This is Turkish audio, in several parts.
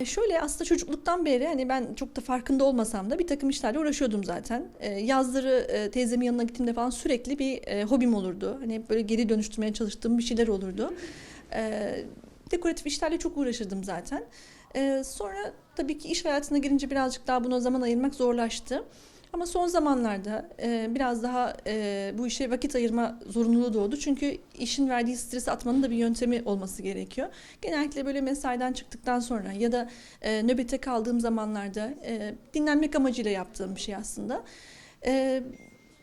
E, Şöyle aslında çocukluktan beri hani ben çok da farkında olmasam da bir takım işlerle uğraşıyordum zaten. E, yazları e, teyzemin yanına gittiğimde falan sürekli bir e, hobim olurdu. Hani hep böyle geri dönüştürmeye çalıştığım bir şeyler olurdu. E, dekoratif işlerle çok uğraşırdım zaten. E, sonra tabii ki iş hayatına girince birazcık daha buna zaman ayırmak zorlaştı. Ama son zamanlarda e, biraz daha e, bu işe vakit ayırma zorunluluğu doğdu. Çünkü işin verdiği stresi atmanın da bir yöntemi olması gerekiyor. Genellikle böyle mesaiden çıktıktan sonra ya da e, nöbete kaldığım zamanlarda e, dinlenmek amacıyla yaptığım bir şey aslında. E,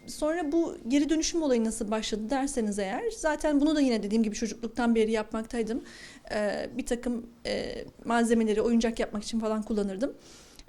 sonra bu geri dönüşüm olayı nasıl başladı derseniz eğer zaten bunu da yine dediğim gibi çocukluktan beri yapmaktaydım. E, bir takım e, malzemeleri oyuncak yapmak için falan kullanırdım.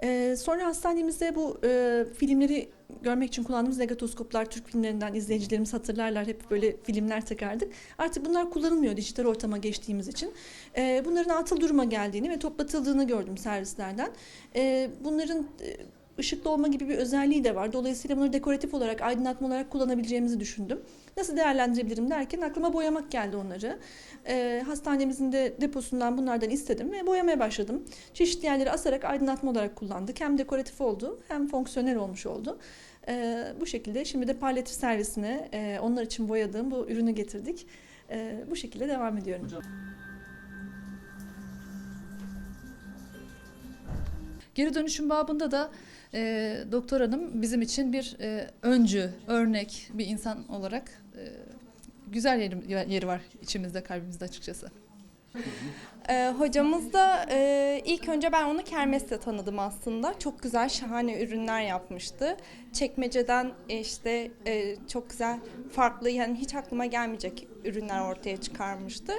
Ee, sonra hastanemizde bu e, filmleri görmek için kullandığımız negatoskoplar Türk filmlerinden izleyicilerimiz hatırlarlar. Hep böyle filmler takardık. Artık bunlar kullanılmıyor dijital ortama geçtiğimiz için. Ee, bunların atıl duruma geldiğini ve toplatıldığını gördüm servislerden. Ee, bunların e, ışıklı olma gibi bir özelliği de var. Dolayısıyla bunları dekoratif olarak, aydınlatma olarak kullanabileceğimizi düşündüm. Nasıl değerlendirebilirim derken aklıma boyamak geldi onları. Ee, hastanemizin de deposundan bunlardan istedim ve boyamaya başladım. Çeşitli yerleri asarak aydınlatma olarak kullandık. Hem dekoratif oldu hem fonksiyonel olmuş oldu. Ee, bu şekilde şimdi de palyatif servisine e, onlar için boyadığım bu ürünü getirdik. Ee, bu şekilde devam ediyorum. Geri dönüşüm babında da e, doktor hanım bizim için bir e, öncü, örnek bir insan olarak e, güzel yeri, yeri var içimizde, kalbimizde açıkçası. Ee, hocamız da e, ilk önce ben onu kermeste tanıdım aslında. Çok güzel, şahane ürünler yapmıştı. Çekmeceden e, işte e, çok güzel, farklı yani hiç aklıma gelmeyecek ürünler ortaya çıkarmıştı.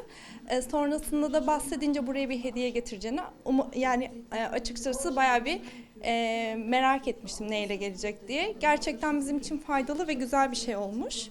E, sonrasında da bahsedince buraya bir hediye getireceğini, umu- yani e, açıkçası bayağı bir e, merak etmiştim neyle gelecek diye. Gerçekten bizim için faydalı ve güzel bir şey olmuş.